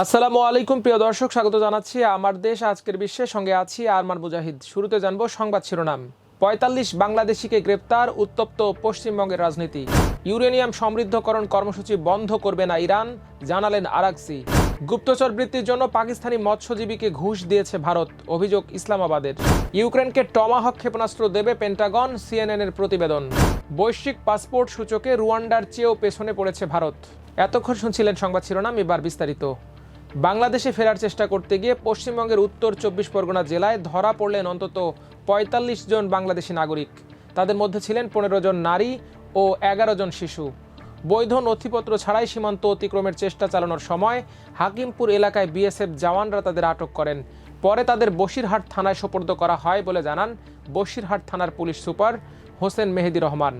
আসসালামু আলাইকুম, প্রিয় দর্শক, স্বাগত জানাচ্ছি আমার দেশ, আজকের বিশ্বের সঙ্গে আছি আরমান মুজাহিদ। শুরুতে জানব সংবাদ শিরোনাম। পঁয়তাল্লিশ বাংলাদেশিকে গ্রেপ্তার, উত্তপ্ত পশ্চিমবঙ্গের রাজনীতি। ইউরেনিয়াম সমৃদ্ধকরণ কর্মসূচি বন্ধ করবে না ইরান, জানালেন আরাকসি। গুপ্তচর বৃত্তির জন্য পাকিস্তানি মৎস্যজীবীকে ঘুষ দিয়েছে ভারত, অভিযোগ ইসলামাবাদের। ইউক্রেনকে টমাহক ক্ষেপণাস্ত্র দেবে পেন্টাগন, সিএনএনের প্রতিবেদন। বৈশ্বিক পাসপোর্ট সূচকে রুয়ান্ডার চেয়েও পেছনে পড়েছে ভারত। এতক্ষণ শুনছিলেন সংবাদ শিরোনাম, এবার বিস্তারিত। বাংলাদেশে ফেরার চেষ্টা করতে গিয়ে পশ্চিমবঙ্গের উত্তর চব্বিশ পরগনা জেলায় ধরা পড়লেন অন্তত পঁয়তাল্লিশ জন বাংলাদেশি নাগরিক। তাদের মধ্যে ছিলেন পনেরো জন নারী ও এগারো জন শিশু। বৈধ নথিপত্র ছাড়াই সীমান্ত অতিক্রমের চেষ্টা চালানোর সময় হাকিমপুর এলাকায় বিএসএফ জওয়ানরা তাদের আটক করেন। পরে তাদের বসিরহাট থানায় সোপর্দ করা হয় বলে জানান বসিরহাট থানার পুলিশ সুপার হোসেন মেহেদি রহমান।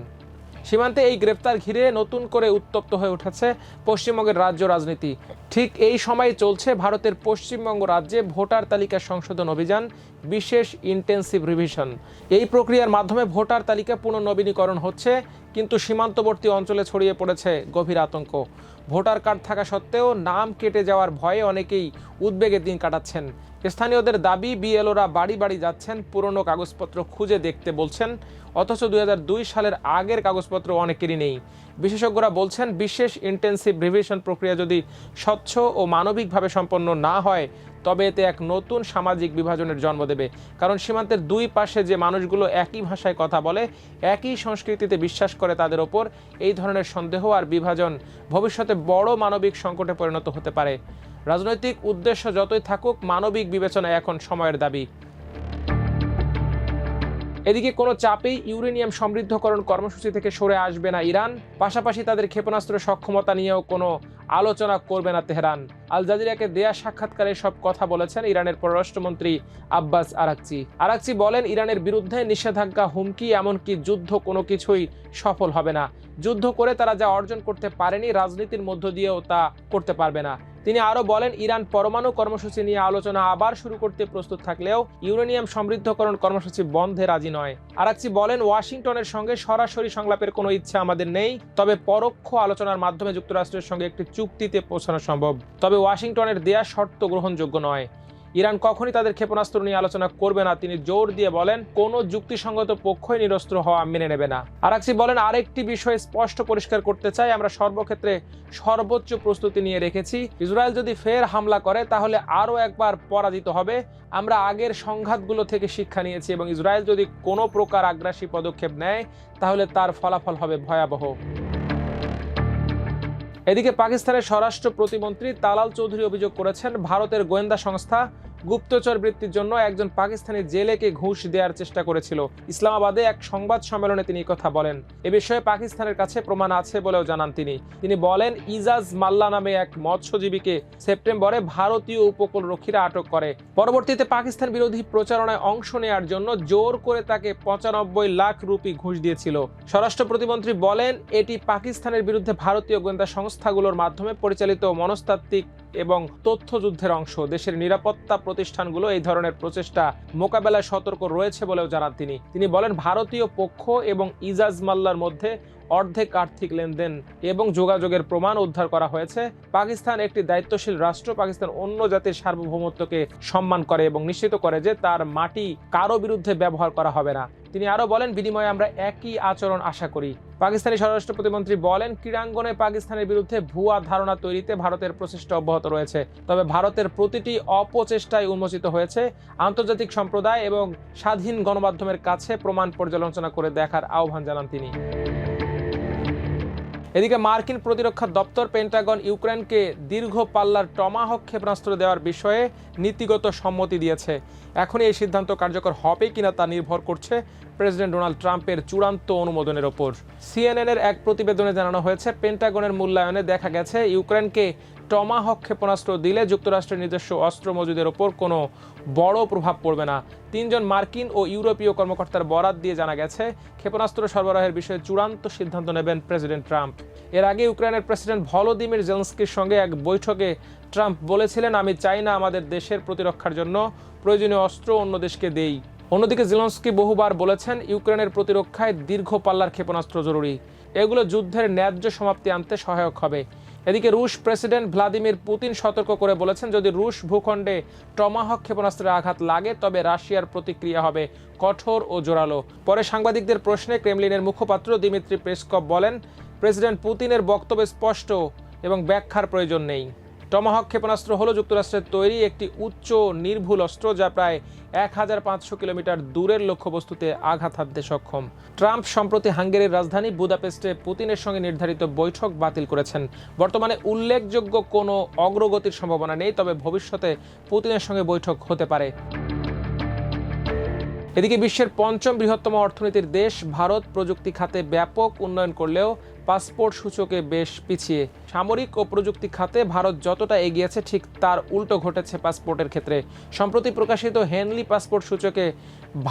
সীমান্তে এই গ্রেপ্তার ঘিরে নতুন করে উত্তপ্ত হয়ে উঠেছে পশ্চিমবঙ্গের রাজ্য রাজনীতি। ঠিক এই সময় চলছে ভারতের পশ্চিমবঙ্গ রাজ্যে ভোটার তালিকা সংশোধন অভিযান, বিশেষ ইন্টেন্সিভ রিভিশন এই প্রক্রিয়ার মাধ্যমে ভোটার তালিকা পুনর্নবীনীকরণ হচ্ছে, কিন্তু সীমান্তবর্তী অঞ্চলে ছড়িয়ে পড়েছে গভীর আতঙ্ক। ভোটার কার্ড থাকা সত্ত্বেও নাম কেটে যাওয়ার ভয়ে অনেকেই উদ্বেগের দিন কাটাচ্ছেন। স্থানীয়দের দাবি, বিএলওরা বাড়ি বাড়ি যাচ্ছেন, পুরনো কাগজপত্র খুঁজে দেখতে বলছেন। অথচ দুই হাজার দুই সালের আগের কাগজপত্র অনেকেরই নেই। বিশেষজ্ঞরা বলছেন, বিশেষ ইন্টেন্সিভ রিভিশন প্রক্রিয়া যদি স্বচ্ছ ও মানবিকভাবে সম্পন্ন না হয়, তবে এতে এক নতুন সামাজিক বিভাজনের জন্ম দেবে। কারণ সীমান্তের দুই পাশে যে মানুষগুলো একই ভাষায় কথা বলে, একই সংস্কৃতিতে বিশ্বাস করে তাদের ওপর এই ধরনের সন্দেহ আর বিভাজন ভবিষ্যতে বড় মানবিক সংকটে পরিণত হতে পারে। রাজনৈতিক উদ্দেশ্য যতই থাকুক, মানবিক বিবেচনা এখন সময়ের দাবি। এদিকে কোনো চাপেই ইউরেনিয়াম সমৃদ্ধকরণ কর্মসূচি থেকে সরে আসবে না ইরান। পাশাপাশি তাদের ক্ষেপণাস্ত্র সক্ষমতা নিয়েও কোনো আলোচনা করবে না তেহরান। আল জাজিরাকে দেয়া সাক্ষাৎকারে সব কথা বলেছেন ইরানের পররাষ্ট্রমন্ত্রী আব্বাস আরাকচি। আরাকচি বলেন, ইরানের বিরুদ্ধে নিষেধাজ্ঞা, হুমকি, এমনকি যুদ্ধ কোনো কিছুই সফল হবে না। যুদ্ধ করে তারা যা অর্জন করতে পারেনি, রাজনীতির মধ্য দিয়েও তা করতে পারবে না। তিনি আরও বলেন, ইরান পরমাণু কর্মসূচি নিয়ে আলোচনা আবার শুরু করতে প্রস্তুত থাকলেও ইউরেনিয়াম সমৃদ্ধকরণ কর্মসূচি বন্ধে রাজি নয়। আরাচ্ছি বলেন, ওয়াশিংটনের সঙ্গে সরাসরি সংলাপের কোনো ইচ্ছা আমাদের নেই, তবে পরোক্ষ আলোচনার মাধ্যমে যুক্তরাষ্ট্রের সঙ্গে একটি চুক্তিতে পৌঁছানো সম্ভব। তবে ওয়াশিংটনের দেয়া শর্ত গ্রহণযোগ্য নয়। ইরান কখনই তাদের ক্ষেপণাস্ত্র নিয়ে আলোচনা করবে না। তিনি জোর দিয়ে বলেন, কোনো যুক্তিসঙ্গত পক্ষই নিরস্ত্র হওয়া মেনে নেবে না। আরাকসি বলেন, আরেকটি বিষয় স্পষ্ট পরিষ্কার করতে চাই, আমরা সর্বক্ষেত্রে সর্বোচ্চ প্রস্তুতি নিয়ে রেখেছি। ইসরায়েল যদি ফের হামলা করে, তাহলে আরও একবার পরাজিত হবে। আমরা আগের সংঘাতগুলো থেকে শিক্ষা নিয়েছি এবং ইসরায়েল যদি কোনো প্রকার আগ্রাসী পদক্ষেপ নেয়, তাহলে তার ফলাফল হবে ভয়াবহ। এদিকে পাকিস্তানের স্বরাষ্ট্র প্রতিমন্ত্রী তালাল চৌধুরী অভিযোগ করেছেন ভারতের গোয়েন্দা সংস্থা গুপ্তচর বৃত্তির জন্য একজন পাকিস্তানি জেলেকে ঘুষ দেওয়ার চেষ্টা করেছিল। ইসলামাবাদে এক সংবাদ সম্মেলনে তিনি কথা বলেন। এ বিষয়ে পাকিস্তানের কাছে প্রমাণ আছে বলেও জানান তিনি। তিনি বলেন, ইজাজ মাল্লা নামে এক মৎস্যজীবীকে সেপ্টেম্বরে ভারতীয় উপকূল রক্ষীরা আটক করে। পরবর্তীতে পাকিস্তান বিরোধী প্রচারণায় অংশ নেওয়ার জন্য জোর করে তাকে পঁচানব্বই লাখ রুপি ঘুষ দিয়েছিল। স্বরাষ্ট্র প্রতিমন্ত্রী বলেন, এটি পাকিস্তানের বিরুদ্ধে ভারতীয় গোয়েন্দা সংস্থাগুলোর মাধ্যমে পরিচালিত মনস্তাত্ত্বিক এবং তথ্যযুদ্ধের অংশ। দেশের নিরাপত্তা প্রতিষ্ঠানগুলো এই ধরনের প্রচেষ্টা মোকাবেলায় সতর্ক রয়েছে বলেও জানান তিনি। তিনি বলেন, ভারতীয় পক্ষ এবং ইজাজ মাল্লার মধ্যে অর্ধেক আর্থিক লেনদেন এবং যোগাযোগের প্রমাণ উদ্ধার করা হয়েছে। পাকিস্তান একটি দায়িত্বশীল রাষ্ট্র, পাকিস্তান অন্য জাতির সার্বভৌমত্বকে সম্মান করে এবং নিশ্চিত করে যে তার মাটি কারও বিরুদ্ধে ব্যবহার করা হবে না। তিনি আরও বলেন, বিনিময়ে আমরা একই আচরণ আশা করি। পাকিস্তানি স্বরাষ্ট্র প্রতিমন্ত্রী বলেন, ক্রীড়াঙ্গনে পাকিস্তানের বিরুদ্ধে ভুয়া ধারণা তৈরিতে ভারতের প্রচেষ্টা অব্যাহত রয়েছে। তবে ভারতের প্রতিটি অপচেষ্টায় উন্মোচিত হয়েছে। আন্তর্জাতিক সম্প্রদায় এবং স্বাধীন গণমাধ্যমের কাছে প্রমাণ পর্যালোচনা করে দেখার আহ্বান জানান তিনি। এদিকে মার্কিন প্রতিরক্ষা দপ্তর পেন্টাগন ইউক্রেনকে দীর্ঘ পাল্লার টমাহক ক্ষেপণাস্ত্র দেওয়ার বিষয়ে নীতিগত সম্মতি দিয়েছে। এখনই এই সিদ্ধান্ত কার্যকর হবে কিনা তা নির্ভর করছে প্রেসিডেন্ট ডোনাল্ড ট্রাম্পের চূড়ান্ত অনুমোদনের ওপর। সিএনএনের এক প্রতিবেদনে জানানো হয়েছে, পেন্টাগনের মূল্যায়নে দেখা গেছে, ইউক্রেনকে টমাহক ক্ষেপণাস্ত্র দিলে যুক্তরাষ্ট্রের নিজস্ব অস্ত্র মজুদের ওপর কোনো বড় প্রভাব পড়বে না। তিনজন মার্কিন ও ইউরোপীয় কর্মকর্তার বরাত দিয়ে জানা গেছে, ক্ষেপণাস্ত্র সরবরাহের বিষয়ে চূড়ান্ত সিদ্ধান্ত নেবেন প্রেসিডেন্ট ট্রাম্প। এর আগে ইউক্রেনের প্রেসিডেন্ট ভলোদিমির জেলস্কির সঙ্গে এক বৈঠকে ট্রাম্প বলেছিলেন, আমি চাই না আমাদের দেশের প্রতিরক্ষার জন্য প্রয়োজনীয় অস্ত্র অন্য দেশকে দেই। অন্যদিকে জেলস্কি বহুবার বলেছেন, ইউক্রেনের প্রতিরক্ষায় দীর্ঘ পাল্লার ক্ষেপণাস্ত্র জরুরি। এগুলো যুদ্ধের ন্যায্য সমাপ্তি আনতে সহায়ক হবে। এদিকে রুশ প্রেসিডেন্ট ভ্লাদিমির পুতিন সতর্ক করে বলেছেন, যদি রুশ ভূখণ্ডে টমাহক ক্ষেপণাস্ত্রের আঘাত লাগে, তবে রাশিয়ার প্রতিক্রিয়া হবে কঠোর ও জোরালো। পরে সাংবাদিকদের প্রশ্নে ক্রেমলিনের মুখপাত্র দিমিত্রি পেসকপ বলেন, প্রেসিডেন্ট পুতিনের বক্তব্য স্পষ্ট এবং ব্যাখ্যার প্রয়োজন নেই। টমাহক ক্ষেপণাস্ত্র হল যুক্তরাষ্ট্রের তৈরি একটি উচ্চ নির্ভুল অস্ত্র যা প্রায় এক হাজার পাঁচশো কিলোমিটার দূরের লক্ষ্যবস্তুতে আঘাত হানতে সক্ষম। ট্রাম্প সম্প্রতি হাঙ্গেরির রাজধানী বুদাপেস্টে পুতিনের সঙ্গে নির্ধারিত বৈঠক বাতিল করেছেন। বর্তমানে উল্লেখযোগ্য কোনো অগ্রগতির সম্ভাবনা নেই, তবে ভবিষ্যতে পুতিনের সঙ্গে বৈঠক হতে পারে। এদিকে বিশ্বের পঞ্চম বৃহত্তম অর্থনীতির দেশ ভারত প্রযুক্তি খাতে ব্যাপক উন্নয়ন করলেও পাসপোর্ট সূচকে বেশ পিছিয়ে। সামরিক ও প্রযুক্তি খাতে ভারত যতটা এগিয়েছে, ঠিক তার উল্টো ঘটেছে পাসপোর্টের ক্ষেত্রে। সম্প্রতি প্রকাশিত হেনলি পাসপোর্ট সূচকে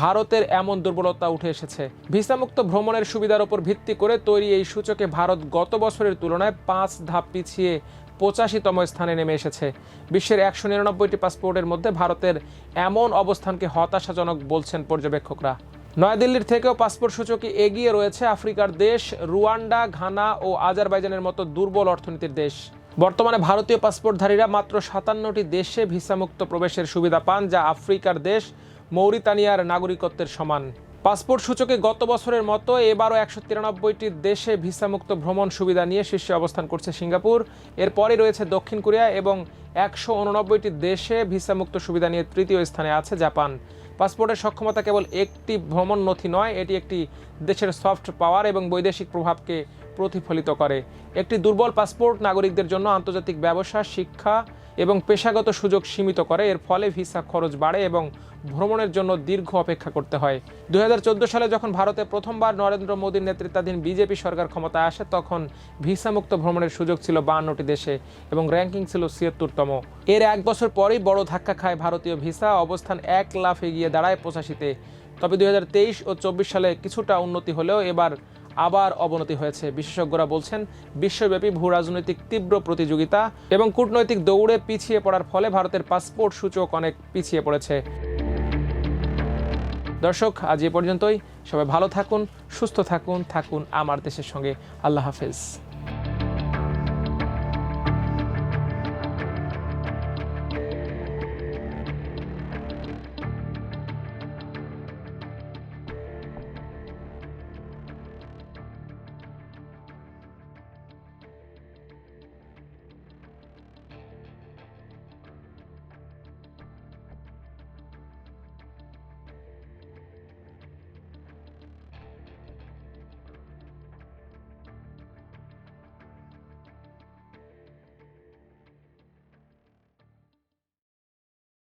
ভারতের এমন দুর্বলতা উঠে এসেছে। ভিসামুক্ত ভ্রমণের সুবিধার উপর ভিত্তি করে তৈরি এই সূচকে ভারত গত বছরের তুলনায় পাঁচ ধাপ পিছিয়ে পঁচাশিতম স্থানে নেমে এসেছে। বিশ্বের একশো নিরানব্বইটি পাসপোর্টের মধ্যে ভারতের এমন অবস্থানকে হতাশাজনক বলছেন পর্যবেক্ষকরা। নয়াদিল্লির থেকেও পাসপোর্ট সূচকে এগিয়ে রয়েছে আফ্রিকার দেশ, রুয়ান্ডা, ঘানা ও আজারবাইজানের মতো দুর্বল অর্থনীতির দেশ। বর্তমানে ভারতীয় পাসপোর্টধারীরা মাত্র সাতান্নটি দেশে ভিসামুক্ত প্রবেশের সুবিধা পান, যা আফ্রিকার দেশ, মৌরিতানিয়ার নাগরিকত্বের সমান। পাসপোর্ট সূচকে গত বছরের মতো এবারও একশো তিরানব্বইটি দেশে ভিসামুক্ত ভ্রমণ সুবিধা নিয়ে শীর্ষে অবস্থান করছে সিঙ্গাপুর। এরপরে রয়েছে দক্ষিণ কোরিয়া এবং একশো উননব্বইটি দেশে ভিসামুক্ত সুবিধা নিয়ে তৃতীয় স্থানে আছে জাপান। পাসপোর্টের সক্ষমতা কেবল একটি ভ্রমণ নথি নয়, এটি একটি দেশের সফট পাওয়ার এবং বৈদেশিক প্রভাবকে প্রতিফলিত করে। একটি দুর্বল পাসপোর্ট নাগরিকদের জন্য আন্তর্জাতিক ব্যবসা, শিক্ষা এবং পেশাগত সুযোগ সীমিত করে। এর ফলে ভিসা খরচ বাড়ে এবং ভ্রমণের জন্য দীর্ঘ অপেক্ষা করতে হয়। দু হাজার চোদ্দ সালে যখন ভারতে প্রথমবার নরেন্দ্র মোদীর নেতৃত্বাধীন বিজেপি সরকার ক্ষমতায় আসে, তখন ভিসামুক্ত ভ্রমণের সুযোগ ছিল বান্নটি দেশে এবং র্যাঙ্কিং ছিল ছিয়াত্তরতম। এর এক বছর পরেই বড় ধাক্কা খায় ভারতীয় ভিসা। অবস্থান এক লাফ এগিয়ে দাঁড়ায় পঁচাশিতে। তবে দুই হাজার তেইশ ও চব্বিশ সালে কিছুটা উন্নতি হলেও এবার আবার অবনতি হয়েছে। বিশেষজ্ঞরা বলছেন, বিশ্বব্যাপী ভূ রাজনৈতিক তীব্র প্রতিযোগিতা এবং কূটনৈতিক দৌড়ে পিছিয়ে পড়ার ফলে ভারতের পাসপোর্ট সূচক অনেক পিছিয়ে পড়েছে। দর্শক, আজ এ পর্যন্তই। সবাই ভালো থাকুন, সুস্থ থাকুন থাকুন আমার দেশের সঙ্গে। আল্লাহ হাফেজ।